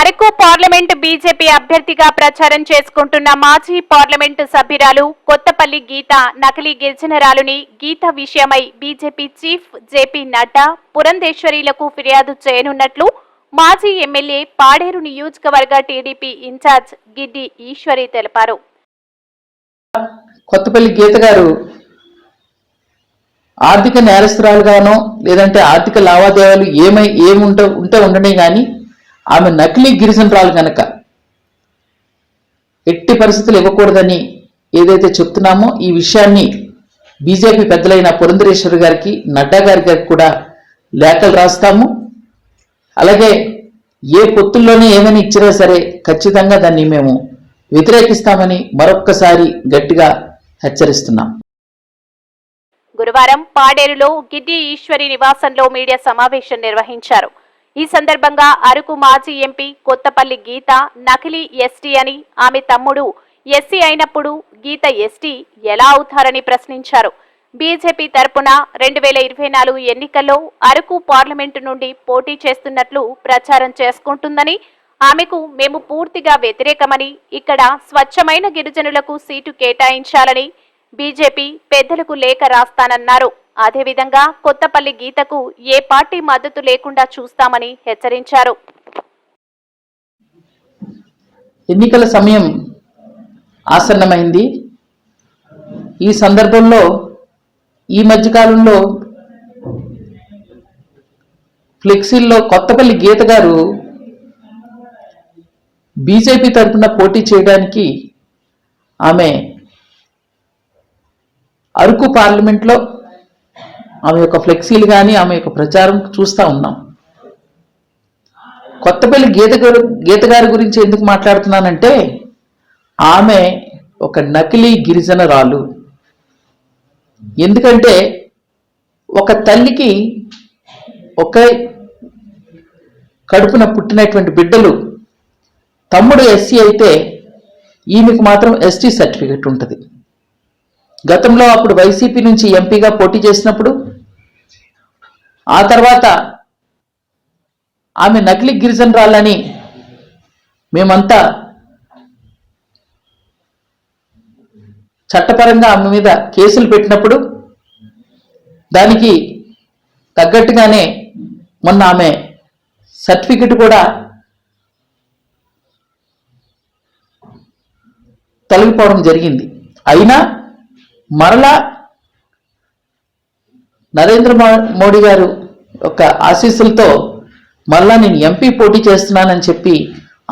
Araku parliament BJP అభ్యర్థిగా ప్రచారం చేసుకుంటున్న మాజీ పార్లమెంటు సభ్యురాలు కొత్తపల్లి గీత నకిలీ గిరిజనరాలుని గీత విషయమై బీజేపీ చీఫ్ జేపీ నడ్డా పురంధేశ్వరీలకు ఫిర్యాదు చేయనున్నట్లు మాజీ ఎమ్మెల్యే పాడేరు నియోజకవర్గ టీడీపీ ఇన్ఛార్జ్ గిడ్డి ఈశ్వరి తెలిపారు. కొత్తపల్లి గీత గారు ఆర్థిక నేరస్తురాలుగానో లేదంటే ఆర్థిక లావాదేవీలు ఏమై ఏముంట ఉంటే ఉండనే కానీ ఆమె నకిలీ గిరిజనరాలు కనుక ఎట్టి పరిస్థితులు ఇవ్వకూడదని ఏదైతే చెప్తున్నామో ఈ విషయాన్ని బీజేపీ పెద్దలైన పురంధరేశ్వరి గారికి నడ్డా గారి గారికి కూడా లేఖలు రాస్తాము. అలాగే ఏ పొత్తుల్లోనే ఏమైనా ఇచ్చినా సరే ఖచ్చితంగా దాన్ని మేము వ్యతిరేకిస్తామని మరొక్కసారి గట్టిగా హెచ్చరిస్తున్నాం. గురువారం పాడేరులో గిడ్డి ఈశ్వరి నివాసంలో మీడియా సమావేశం నిర్వహించారు. ఈ సందర్భంగా అరకు మాజీ ఎంపీ కొత్తపల్లి గీత నకిలీ ఎస్టీ అని ఆమె తమ్ముడు ఎస్సీ అయినప్పుడు గీత ఎస్టీ ఎలా అవుతారని ప్రశ్నించారు. బీజేపీ తరపున రెండు వేల ఇరవై నాలుగు ఎన్నికల్లో అరకు పార్లమెంటు నుండి పోటీ చేస్తున్నట్లు ప్రచారం చేసుకుంటుందని ఆమెకు మేము పూర్తిగా వ్యతిరేకమని ఇక్కడ స్వచ్ఛమైన గిరిజనులకు సీటు కేటాయించాలని బీజేపీ పెద్దలకు లేఖ రాస్తానన్నారు. అదేవిధంగా కొత్తపల్లి గీతకు ఏ పార్టీ మద్దతు లేకుండా చూస్తామని హెచ్చరించారు. ఎన్నికల సమయం ఆసన్నమైంది. ఈ సందర్భంలో ఈ మధ్యకాలంలో ఫ్లెక్సీల్లో కొత్తపల్లి గీత గారు బీజేపీ తరఫున పోటీ చేయడానికి ఆమె అరకు పార్లమెంట్లో ఆమె యొక్క ఫ్లెక్సీలు కానీ ఆమె యొక్క ప్రచారం చూస్తూ ఉన్నాం. కొత్తపల్లి గీత గారు గీత గారి గురించి ఎందుకు మాట్లాడుతున్నానంటే ఆమె ఒక నకిలీ గిరిజనరాలు ఎందుకంటే ఒక తల్లికి ఒక కడుపున పుట్టినటువంటి బిడ్డలు తమ్ముడు ఎస్సీ అయితే ఈమెకు మాత్రం ఎస్టీ సర్టిఫికెట్ ఉంటుంది. గతంలో అప్పుడు వైసీపీ నుంచి ఎంపీగా పోటీ చేసినప్పుడు ఆ తర్వాత ఆమె నకిలీ గిరిజనరాళ్ళని మేమంతా చట్టపరంగా ఆమె మీద కేసులు పెట్టినప్పుడు దానికి తగ్గట్టుగానే మొన్న ఆమె సర్టిఫికెట్ కూడా తొలగిపోవడం జరిగింది. అయినా మరలా నరేంద్ర మోడీ గారు యొక్క ఆశీస్సులతో మరలా నేను ఎంపీ పోటీ చేస్తున్నానని చెప్పి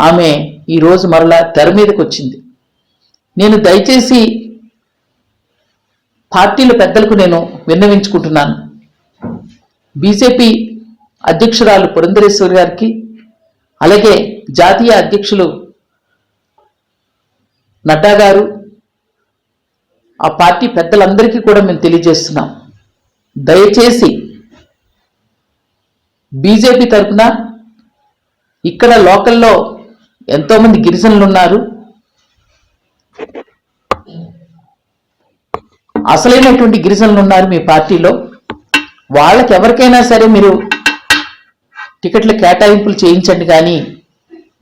ఆమె ఈరోజు మరలా తెర మీదకి వచ్చింది. నేను దయచేసి పార్టీల పెద్దలకు నేను విన్నవించుకుంటున్నాను. బీజేపీ అధ్యక్షురాలు పురంధరేశ్వరి గారికి అలాగే జాతీయ అధ్యక్షులు నడ్డా గారు ఆ పార్టీ పెద్దలందరికీ కూడా మేము తెలియజేస్తున్నాం. దయచేసి బీజేపీ తరఫున ఇక్కడ లోకల్లో ఎంతోమంది గిరిజనులు ఉన్నారు అసలైనటువంటి గిరిజనులు ఉన్నారు మీ పార్టీలో. వాళ్ళకి ఎవరికైనా సరే మీరు టికెట్ల కేటాయింపులు చేయించండి కానీ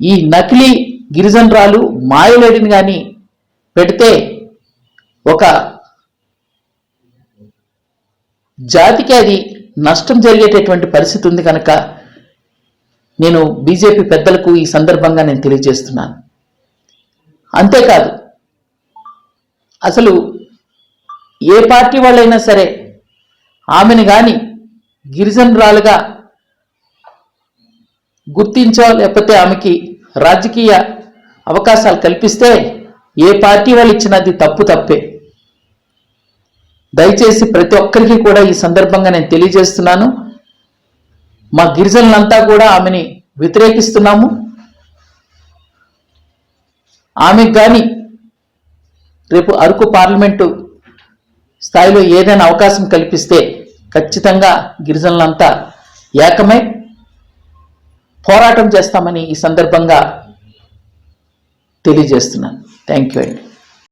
ఈ నకిలీ గిరిజనరాలు మాయలేడిని కానీ పెడితే ఒక జాతికి అది నష్టం జరిగేటటువంటి పరిస్థితి ఉంది కనుక నేను బీజేపీ పెద్దలకు ఈ సందర్భంగా నేను తెలియజేస్తున్నాను. అంతేకాదు అసలు ఏ పార్టీ వాళ్ళైనా సరే ఆమెను కానీ గిరిజనురాలుగా గుర్తించో లేకపోతే ఆమెకి రాజకీయ అవకాశాలు కల్పిస్తే ఏ పార్టీ వాళ్ళు ఇచ్చినది తప్పు తప్పే. దయచేసి ప్రతి ఒక్కరికి కూడా ఈ సందర్భంగా నేను తెలియజేస్తున్నాను. మా గిరిజనులంతా కూడా ఆమెని వ్యతిరేకిస్తున్నాము. ఆమెకు కానీ రేపు అరకు పార్లమెంటు స్థాయిలో ఏదైనా అవకాశం కల్పిస్తే ఖచ్చితంగా గిరిజనులంతా ఏకమై పోరాటం చేస్తామని ఈ సందర్భంగా తెలియజేస్తున్నాను. థ్యాంక్ యూ అండి.